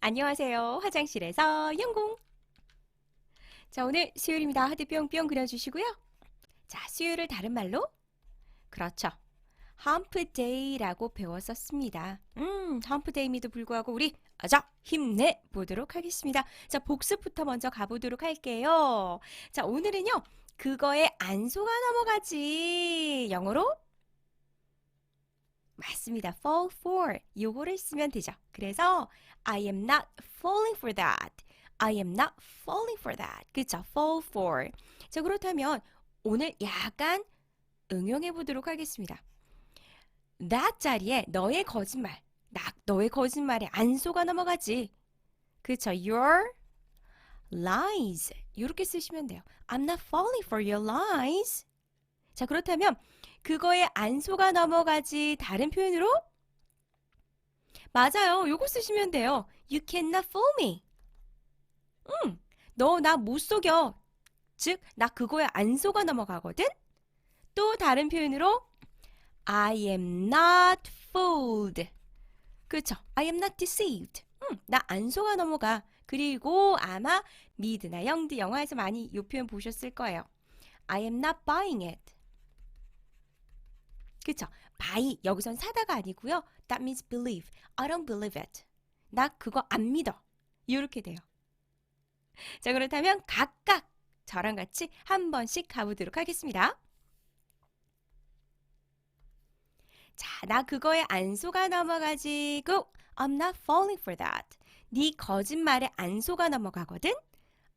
안녕하세요. 화장실에서 영공. 자, 오늘 수요일입니다. 하트 뿅뿅 그려주시고요. 자, 수요일을 다른 말로? 그렇죠. 험프 데이라고 배웠었습니다. 음, 험프 데이임에도 불구하고 우리 아자 힘내 보도록 하겠습니다. 자, 복습부터 먼저 가보도록 할게요. 자, 오늘은요. 그거에 안 속아 넘어가지. 영어로 맞습니다. fall for 요거를 쓰면 되죠. 그래서 I am not falling for that. I am not falling for that. 그쵸? fall for. 자, 그렇다면 오늘 약간 응용해 보도록 하겠습니다. that 자리에 너의 거짓말, 나, 너의 거짓말에 안 속아 넘어가지. 그쵸? Your lies. 이렇게 쓰시면 돼요. I'm not falling for your lies. 자, 그렇다면 그거에 안 속아 넘어가지 다른 표현으로? 맞아요. 요거 쓰시면 돼요. You cannot fool me. 응, 너 나 못 속여. 즉, 나 그거에 안 속아 넘어가거든? 또 다른 표현으로 I am not fooled. 그쵸? I am not deceived. 응, 나 안 속아 넘어가. 그리고 아마 미드나 영드 영화에서 많이 이 표현 보셨을 거예요. I am not buying it. 그쵸? buy 여기선 사다가 아니고요. That means believe. I don't believe it. 나 그거 안 믿어. 이렇게 돼요. 자 그렇다면 각각 저랑 같이 한 번씩 가보도록 하겠습니다. 자, 나 그거에 안 속아 넘어가지고 I'm not falling for that. 네 거짓말에 안 속아 넘어가거든.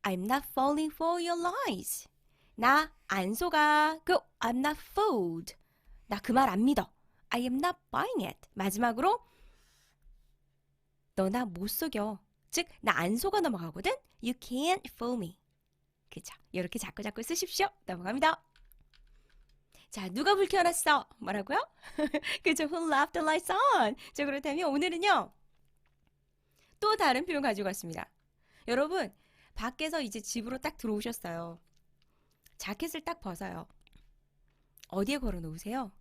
I'm not falling for your lies. 나 안 속아. 그 I'm not fooled. 나 그 말 안 믿어. I am not buying it. 마지막으로 너 나 못 속여. 즉, 나 안 속아 넘어가거든. You can't fool me. 그죠? 이렇게 자꾸 자꾸 쓰십시오. 넘어갑니다. 자, 누가 불 켜놨어? 뭐라고요? 그죠? Who left the lights on? 자, 그렇다면 오늘은요. 또 다른 표현 가지고 왔습니다. 여러분, 밖에서 이제 집으로 딱 들어오셨어요. 자켓을 딱 벗어요. 어디에 걸어 놓으세요?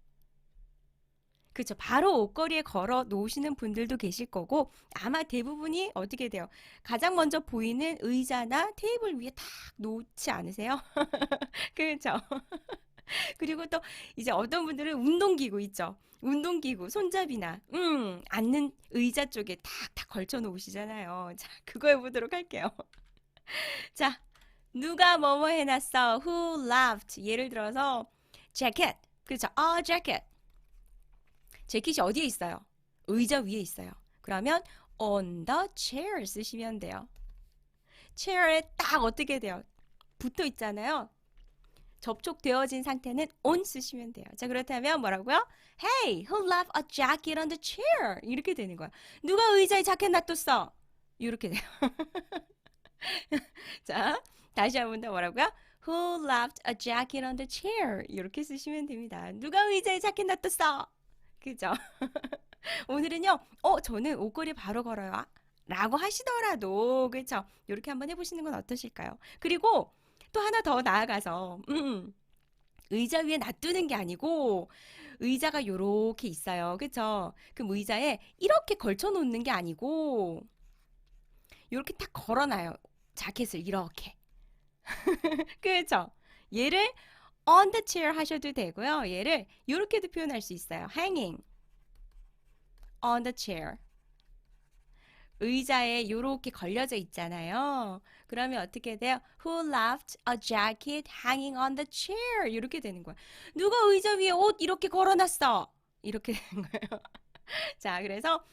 그렇죠. 바로 옷걸이에 걸어 놓으시는 분들도 계실 거고 아마 대부분이 어떻게 돼요? 가장 먼저 보이는 의자나 테이블 위에 탁 놓지 않으세요? 그렇죠. 그리고 또 이제 어떤 분들은 운동기구 있죠. 운동기구, 손잡이나 음, 앉는 의자 쪽에 탁탁 걸쳐 놓으시잖아요. 자, 그거 해보도록 할게요. 자, 누가 뭐뭐 해놨어? Who laughed? 예를 들어서 jacket, 그렇죠? 아, jacket. 재킷이 어디에 있어요? 의자 위에 있어요. 그러면 on the chair 쓰시면 돼요. chair에 딱 어떻게 돼요? 붙어 있잖아요. 접촉되어진 상태는 on 쓰시면 돼요. 자, 그렇다면 뭐라고요? Hey, who left a jacket on the chair? 이렇게 되는 거야. 누가 의자에 자켓 놔뒀어? 이렇게 돼요. 자, 다시 한 번 더 뭐라고요? Who left a jacket on the chair? 이렇게 쓰시면 됩니다. 누가 의자에 자켓 놔뒀어? 그죠? 오늘은요, 어, 저는 옷걸이 바로 걸어요. 아, 라고 하시더라도, 그쵸? 이렇게 한번 해보시는 건 어떠실까요? 그리고 또 하나 더 나아가서, 음, 의자 위에 놔두는 게 아니고, 의자가 요렇게 있어요. 그쵸? 그럼 의자에 이렇게 걸쳐 놓는 게 아니고, 요렇게 딱 걸어놔요. 자켓을 이렇게. 그쵸? 얘를 on the chair 하셔도 되고요. 얘를 이렇게도 표현할 수 있어요. hanging on the chair. 의자에 이렇게 걸려져 있잖아요. 그러면 어떻게 돼요? Who left a jacket hanging on the chair? 이렇게 되는 거야. 누가 의자 위에 옷 이렇게 걸어놨어? 이렇게 되는 거예요. 자, 그래서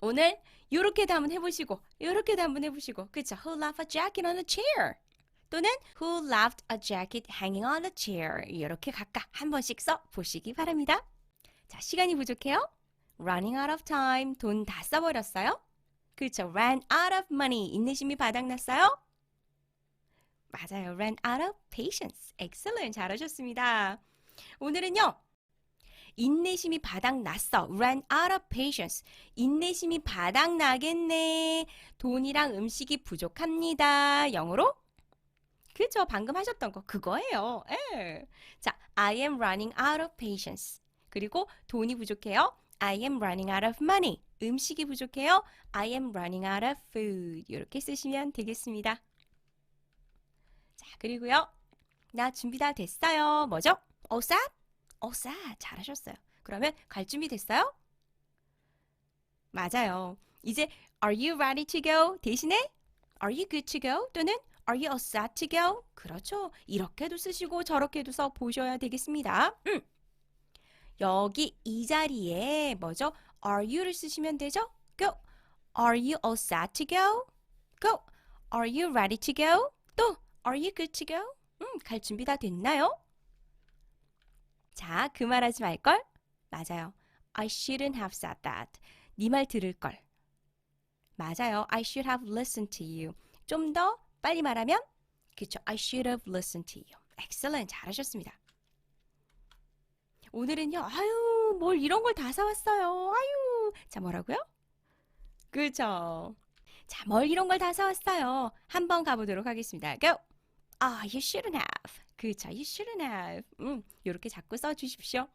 오늘 이렇게도 한번 해보시고, 이렇게도 한번 해보시고, 그쵸? Who left a jacket on the chair? 또는 Who left a jacket hanging on the chair? 이렇게 각각 한 번씩 써 보시기 바랍니다. 자, 시간이 부족해요? Running out of time. 돈 다 써버렸어요? 그렇죠. Ran out of money. 인내심이 바닥났어요? 맞아요. Ran out of patience. Excellent. 잘하셨습니다. 오늘은요. 인내심이 바닥났어. Ran out of patience. 인내심이 바닥나겠네. 돈이랑 음식이 부족합니다. 영어로? 그죠? 방금 하셨던 거 그거예요. 예. 자, I am running out of patience. 그리고 돈이 부족해요. I am running out of money. 음식이 부족해요. I am running out of food. 이렇게 쓰시면 되겠습니다. 자, 그리고요. 나 준비 다 됐어요. 뭐죠? All set. 잘하셨어요. 그러면 갈 준비 됐어요? 맞아요. 이제 Are you ready to go? 대신에 Are you good to go? 또는 Are you all set to go? 그렇죠. 이렇게도 쓰시고 저렇게도 써 보셔야 되겠습니다. 음. 여기 이 자리에 뭐죠? Are you를 쓰시면 되죠? Go. Are you all set to go? Go. Are you ready to go? 또 Are you good to go? 음, 갈 준비 다 됐나요? 자, 그 말하지 말걸? 맞아요. I shouldn't have said that. 네 말 들을 걸. 맞아요. I should have listened to you. 좀 더 빨리 말하면 그쵸. I should have listened to you. Excellent. 잘하셨습니다. 오늘은요. 아유, 뭘 이런 걸 다 사왔어요. 아유. 자, 뭐라고요? 그쵸. 자, 뭘 이런 걸 다 사왔어요. 한번 가보도록 하겠습니다. Go. 아, you shouldn't have. 그쵸. You shouldn't have. 음, 요렇게 자꾸 써주십시오.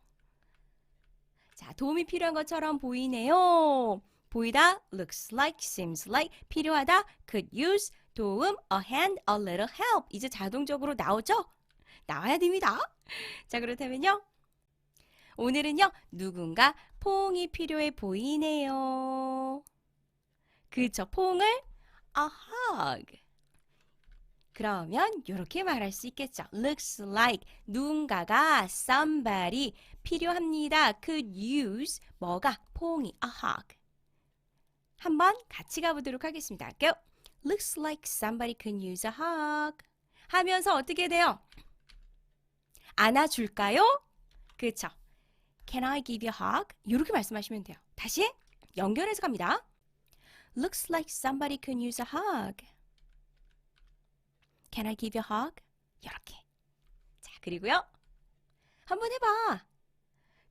자, 도움이 필요한 것처럼 보이네요. 보이다, looks like, seems like, 필요하다, could use, 도움, a hand, a little help. 이제 자동적으로 나오죠? 나와야 됩니다. 자, 그렇다면요. 오늘은요, 누군가 포옹이 필요해 보이네요. 그쵸, 포옹을 a hug. 그러면 이렇게 말할 수 있겠죠. looks like 누군가가 somebody 필요합니다. could use 뭐가 포옹이 a hug. 한번 같이 가보도록 하겠습니다. Go. Looks like somebody could use a hug. 하면서 어떻게 돼요? 안아줄까요? 그렇죠. Can I give you a hug? 이렇게 말씀하시면 돼요. 다시 연결해서 갑니다. Looks like somebody could use a hug. Can I give you a hug? 이렇게. 자, 그리고요. 한번 해봐.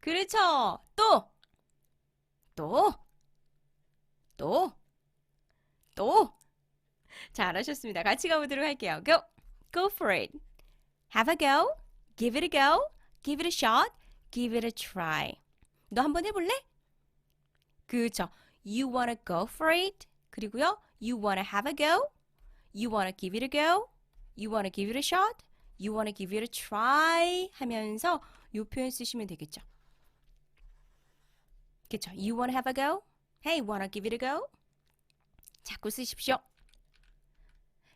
그렇죠. 또. 또. 또. 또. 잘하셨습니다. 같이 가보도록 할게요. Go. Go for it. Have a go. Give it a go. Give it a shot. Give it a try. 너 한번 해볼래? 그쵸. You wanna go for it. 그리고요. You wanna have a go. You wanna give it a go. You wanna give it a shot. You wanna give it a try. 하면서 요 표현 쓰시면 되겠죠. 그쵸. You wanna have a go. Hey, wanna give it a go? 자꾸 쓰십시오.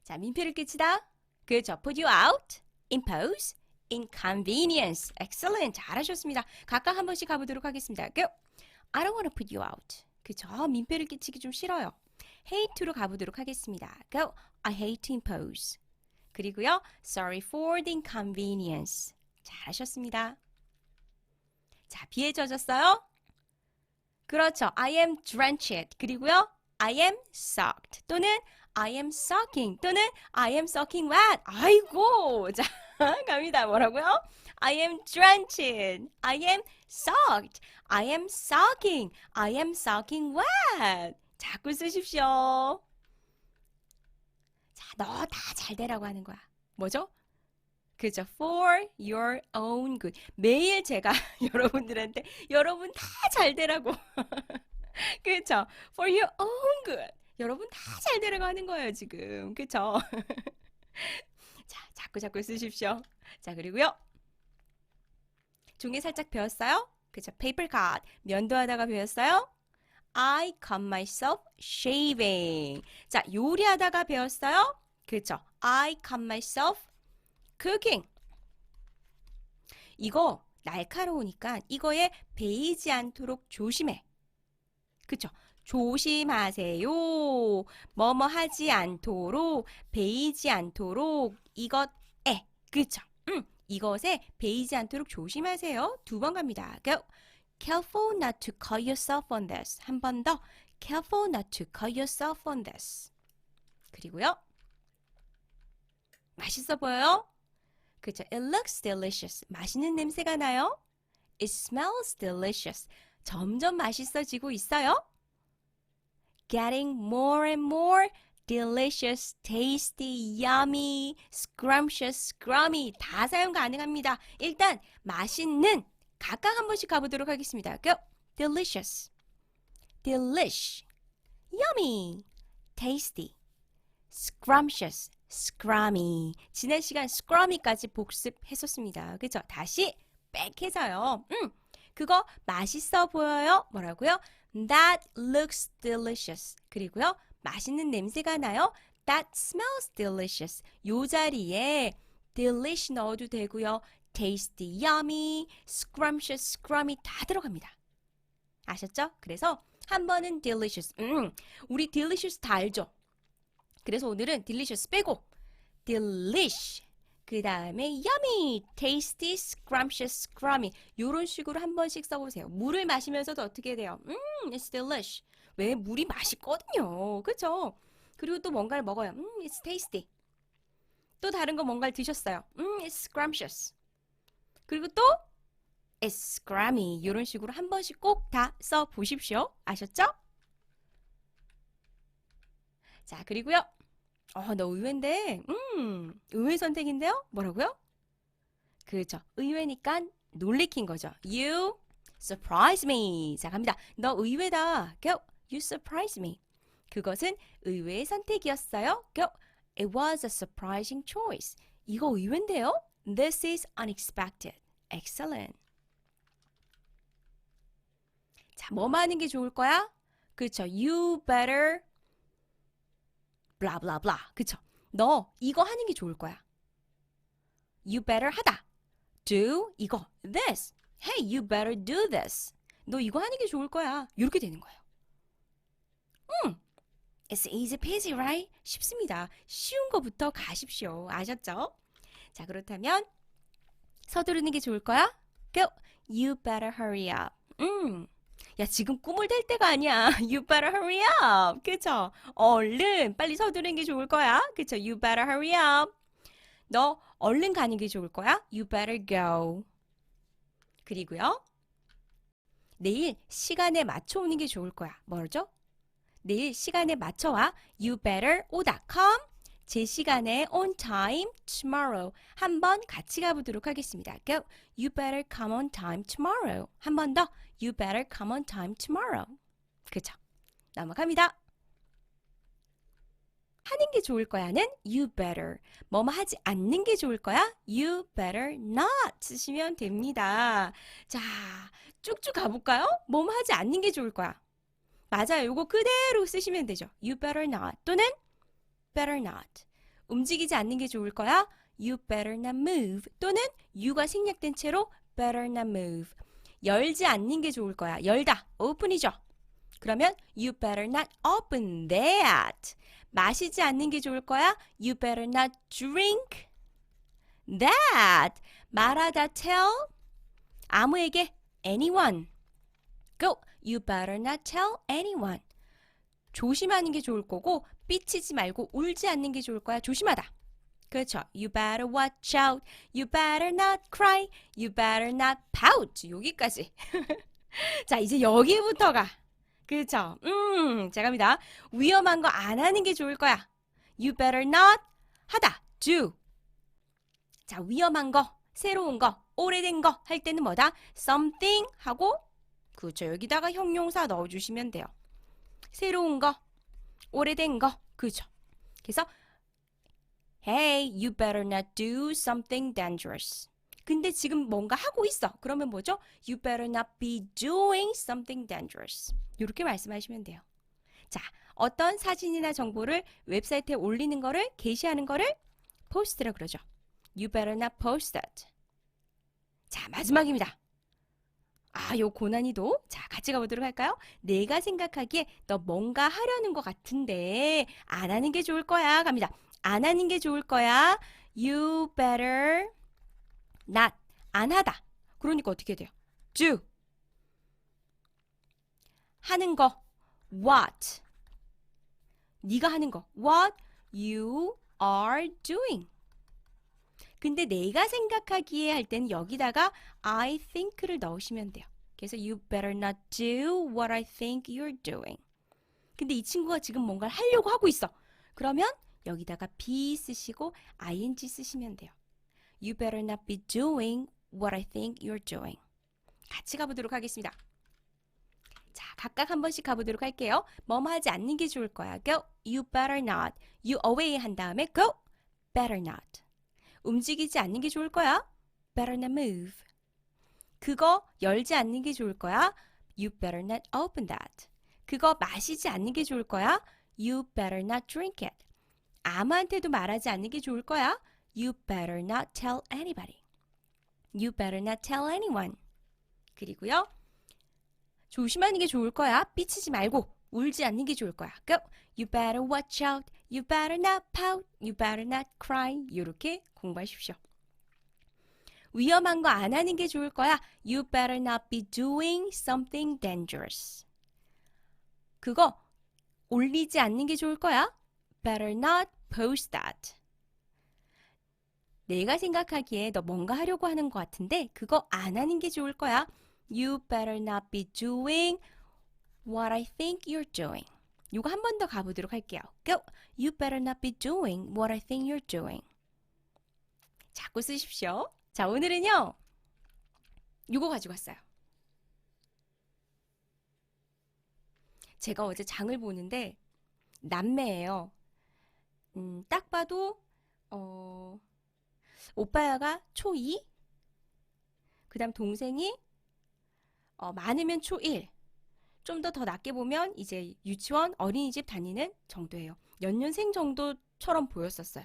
자, 민폐를 끼치다. 그렇죠. put you out, impose, inconvenience. excellent. 잘하셨습니다. 각각 한 번씩 가보도록 하겠습니다. go. I don't want to put you out. 그렇죠. 민폐를 끼치기 좀 싫어요. hate to로 가보도록 하겠습니다. go. I hate to impose. 그리고요. sorry for the inconvenience. 잘하셨습니다. 자, 비에 젖었어요? 그렇죠. I am drenched. 그리고요. I am soaked. 또는 I am soaking. 또는 I am soaking wet. 아이고. 자, 갑니다. 뭐라고요? I am drenched. I am soaked. I am soaking. I am soaking wet. 자꾸 쓰십시오. 자, 너 다 잘 되라고 하는 거야. 뭐죠? 그죠? For your own good. 매일 제가 여러분들한테 여러분 다 잘 되라고. 그죠? For your own good. 여러분 다잘 하는 거예요, 지금. 그죠? 자, 자꾸 자꾸 쓰십시오. 자, 그리고요. 종이 살짝 배웠어요? 그죠? Paper cut. 면도하다가 배웠어요? I cut myself shaving. 자, 요리하다가 배웠어요? 그죠? I cut myself cooking. 이거 날카로우니까 이거에 베이지 않도록 조심해. 그쵸? 조심하세요. 뭐뭐 하지 않도록, 베이지 않도록, 이것에. 그쵸? 음, 이것에 베이지 않도록 조심하세요. 두 번 갑니다. Go. Careful not to cut yourself on this. 한 번 더. Careful not to cut yourself on this. 그리고요. 맛있어 보여요? 그쵸? It looks delicious. 맛있는 냄새가 나요? It smells delicious. 점점 맛있어지고 있어요? Getting more and more delicious, tasty, yummy, scrumptious, scrummy 다 사용 가능합니다. 일단 맛있는 각각 한 번씩 가보도록 하겠습니다. Go. Delicious, delish, yummy, tasty, scrumptious, scrummy. 지난 시간 scrummy까지 복습했었습니다. 그죠? 다시 빽해져요. 음, 그거 맛있어 보여요. 뭐라고요? That looks delicious. 그리고요, 맛있는 냄새가 나요. That smells delicious. 요 자리에 delish 넣어도 되고요. tasty, yummy, scrumptious, scrummy 다 들어갑니다. 아셨죠? 그래서 한 번은 delicious. 음, 우리 delicious 다 알죠? 그래서 오늘은 delicious 빼고 delish. 그 다음에 yummy, tasty, scrumptious, scrummy 요런 식으로 한 번씩 써보세요. 물을 마시면서도 어떻게 돼요? 음, it's delish. 왜? 물이 맛있거든요. 그쵸? 그리고 또 뭔가를 먹어요. 음, it's tasty. 또 다른 거 뭔가를 드셨어요. 음, it's scrumptious. 그리고 또 it's scrummy. 이런 식으로 한 번씩 꼭 다 써 보십시오. 아셨죠? 자, 그리고요. 어, 너 의외인데, 음, 의외 선택인데요? 뭐라고요? 그죠. 의외니까 놀래킨 거죠. You surprise me. 자, 갑니다. 너 의외다. Go. You surprise me. 그것은 의외의 선택이었어요. Go. It was a surprising choice. 이거 의외인데요? This is unexpected. Excellent. 자, 뭐만 하는 게 좋을 거야? 그쵸. You better blah. 그쵸. 너 이거 하는 게 좋을 거야. You better 하다. Do 이거. This. Hey, you better do this. 너 이거 하는 게 좋을 거야. 이렇게 되는 거예요. 음. It's easy peasy, right? 쉽습니다. 쉬운 거부터 가십시오. 아셨죠? 자, 그렇다면 서두르는 게 좋을 거야? Go. You better hurry up. 음. 야, 지금 꿈을 댈 때가 아니야. You better hurry up. 그쵸? 얼른 빨리 서두르는 게 좋을 거야. 그쵸? You better hurry up. 너 얼른 가는 게 좋을 거야. You better go. 그리고요. 내일 시간에 맞춰 오는 게 좋을 거야. 뭐죠? 내일 시간에 맞춰와. You better 오다. come. 제 시간에 on time tomorrow. 한번 같이 가보도록 하겠습니다. Go. You better come on time tomorrow. 한 번 더. You better come on time tomorrow. 그죠? 넘어갑니다. 하는 게 좋을 거야는 you better. 뭐뭐 하지 않는 게 좋을 거야? you better not 쓰시면 됩니다. 자, 쭉쭉 가볼까요? 뭐뭐 하지 않는 게 좋을 거야. 맞아요. 요거 그대로 쓰시면 되죠. you better not 또는 better not. 움직이지 않는 게 좋을 거야. You better not move 또는 you가 생략된 채로 better not move. 열지 않는 게 좋을 거야. 열다. open이죠. 그러면 you better not open that. 마시지 않는 게 좋을 거야. You better not drink that. 말하다 tell 아무에게 anyone. Go. You better not tell anyone. 조심하는 게 좋을 거고 삐치지 말고 울지 않는 게 좋을 거야. 조심하다. 그렇죠. You better watch out. You better not cry. You better not pout. 여기까지. 자, 이제 여기부터가. 그렇죠. 음, 자 갑니다. 위험한 거 안 하는 게 좋을 거야. You better not 하다. do. 자, 위험한 거, 새로운 거, 오래된 거 할 때는 뭐다? something 하고 그렇죠. 여기다가 형용사 넣어 주시면 돼요. 새로운 거, 오래된 거. 그죠? 그래서 Hey, you better not do something dangerous. 근데 지금 뭔가 하고 있어. 그러면 뭐죠? You better not be doing something dangerous. 이렇게 말씀하시면 돼요. 자, 어떤 사진이나 정보를 웹사이트에 올리는 거를 게시하는 거를 post라고 그러죠. You better not post that. 자, 마지막입니다. 아, 요 고난이도. 자, 같이 가보도록 할까요? 내가 생각하기에 너 뭔가 하려는 것 같은데 안 하는 게 좋을 거야. 갑니다. 안 하는 게 좋을 거야. You better not. 안 하다. 그러니까 어떻게 돼요? do. 하는 거. what. 네가 하는 거. what you are doing. 근데 내가 생각하기에 할 때는 여기다가 I think를 넣으시면 돼요. 그래서 you better not do what I think you're doing. 근데 이 친구가 지금 뭔가를 하려고 하고 있어. 그러면 여기다가 be 쓰시고 ing 쓰시면 돼요. You better not be doing what I think you're doing. 같이 가보도록 하겠습니다. 자, 각각 한 번씩 가보도록 할게요. 뭐뭐 하지 않는 게 좋을 거야. Go. You better not. You away 한 다음에 go. Better not. 움직이지 않는 게 좋을 거야. Better not move. 그거 열지 않는 게 좋을 거야. You better not open that. 그거 마시지 않는 게 좋을 거야. You better not drink it. 아무한테도 말하지 않는 게 좋을 거야. You better not tell anybody. You better not tell anyone. 그리고요. 조심하는 게 좋을 거야. 삐치지 말고 울지 않는 게 좋을 거야. Go. You better watch out. You better not pout. You better not cry. 이렇게 공부하십시오. 위험한 거 안 하는 게 좋을 거야. You better not be doing something dangerous. 그거 올리지 않는 게 좋을 거야. Better not post that. 내가 생각하기에 너 뭔가 하려고 하는 것 같은데 그거 안 하는 게 좋을 거야. You better not be doing what I think you're doing. 이거 한 번 더 가보도록 할게요. Go. You better not be doing what I think you're doing. 자꾸 쓰십시오. 자, 오늘은요. 이거 가지고 왔어요. 제가 어제 장을 보는데 남매예요. 음, 딱 봐도 어, 오빠야가 초2, 그 다음 동생이 어, 많으면 초1, 좀더더 낮게 보면 이제 유치원, 어린이집 다니는 정도예요. 연년생 정도처럼 보였었어요.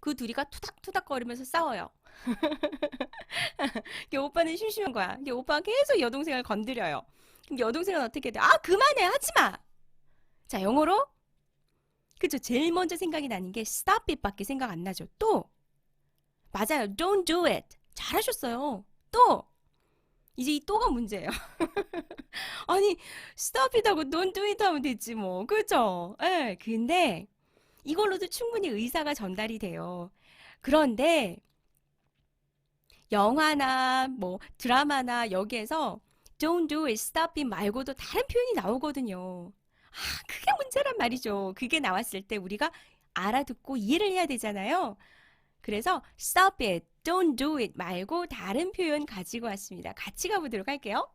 그 둘이가 투닥투닥거리면서 싸워요. 이게 오빠는 심심한 거야. 이게 오빠가 계속 여동생을 건드려요. 그럼 여동생은 어떻게 돼? 아, 그만해! 하지 마! 자, 영어로? 그죠? 제일 먼저 생각이 나는 게 stop it 밖에 생각 안 나죠. 또! 맞아요. Don't do it. 잘하셨어요. 또! 이제 이 또가 문제예요. 아니, stop it 하고 don't do it 하면 되지 뭐. 그죠? 예. 근데 이걸로도 충분히 의사가 전달이 돼요. 그런데 영화나 뭐 드라마나 여기에서 don't do it, stop it 말고도 다른 표현이 나오거든요. 아, 그게 문제란 말이죠. 그게 나왔을 때 우리가 알아듣고 이해를 해야 되잖아요. 그래서 stop it, don't do it 말고 다른 표현 가지고 왔습니다. 같이 가보도록 할게요.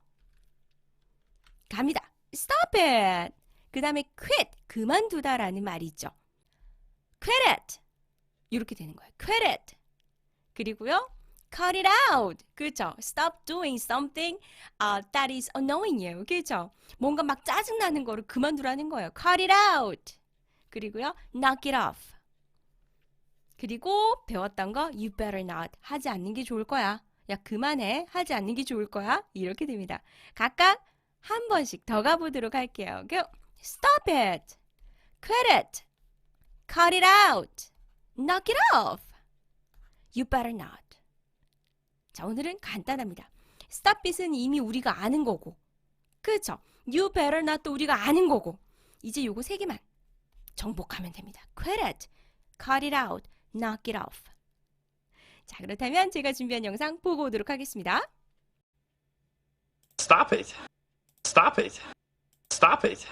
갑니다. stop it. 그 다음에 quit, 그만두다 라는 말이 있죠. quit it. 이렇게 되는 거예요. quit it. 그리고요. cut it out. 그렇죠. stop doing something uh, that is annoying you. 그렇죠. 뭔가 막 짜증나는 거를 그만두라는 거예요. cut it out. 그리고요. knock it off. 그리고 배웠던 거 you better not 하지 않는 게 좋을 거야. 야 그만해 하지 않는 게 좋을 거야. 이렇게 됩니다. 각각 한 번씩 더 가보도록 할게요. Stop it. Quit it. Cut it out. Knock it off. You better not. 자 오늘은 간단합니다. Stop it은 이미 우리가 아는 거고 그렇죠? You better not도 우리가 아는 거고 이제 요거 세 개만 정복하면 됩니다. Quit it. Cut it out. Knock it off. 자, 그렇다면 제가 준비한 영상 보고 오도록 하겠습니다. Stop it. Stop it. Stop it.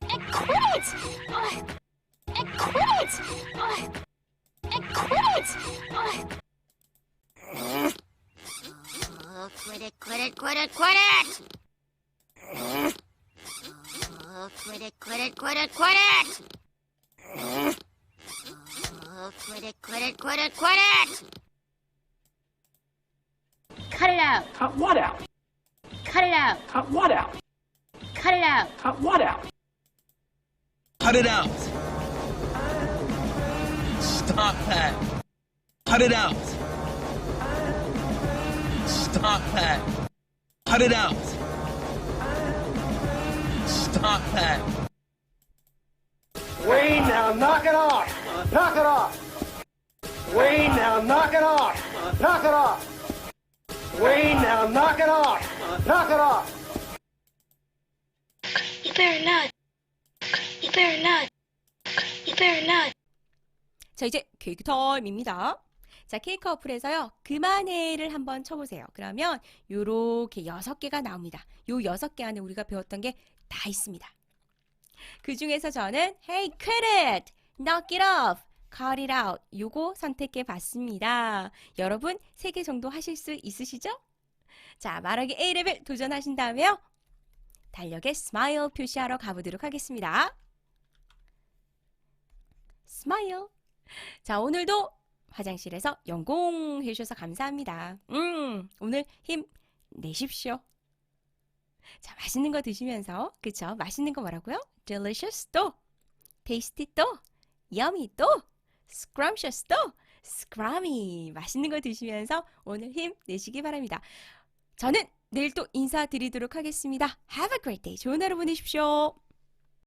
Quit it! Quit it! Quit it! Oh, quit it, quit it, quit it, quit it! Oh, quit it, quit it, quit it, quit it! Oh, quit it, quit it, quit it, quit it! Cut it out! Cut what out? Cut it out! Cut what out? Cut it out! Cut what out? Cut it out. Stop that. Cut it out. Stop that. Cut it out. Stop that. Knock it off! Wayne, now knock it off! Knock it off! Wayne, now knock it off! Knock it off! You better not. You better not. You better not. 자, 이제 케이크 타임입니다. 자, 케이크 어플에서요. 그만해를 한번 쳐보세요. 그러면 요렇게 여섯 개가 나옵니다. 요 여섯 개 안에 우리가 배웠던 게 다 있습니다. 그 중에서 저는 Hey, quit it! Knock it off! Cut it out! 요거 선택해 봤습니다. 여러분, 세개 정도 하실 수 있으시죠? 자, 말하기 A레벨 도전하신 다음에요. 달력에 스마일 표시하러 가보도록 하겠습니다. 스마일. 자, 오늘도 화장실에서 연공해 주셔서 감사합니다. 음, 오늘 힘 내십시오. 자, 맛있는 거 드시면서, 그쵸? 맛있는 거 뭐라고요? delicious 또, tasty 또, yummy 또, scrumptious 또, scrummy. 맛있는 거 드시면서 오늘 힘 내시기 바랍니다. 저는 내일 또 인사드리도록 하겠습니다. Have a great day. 좋은 하루 보내십시오.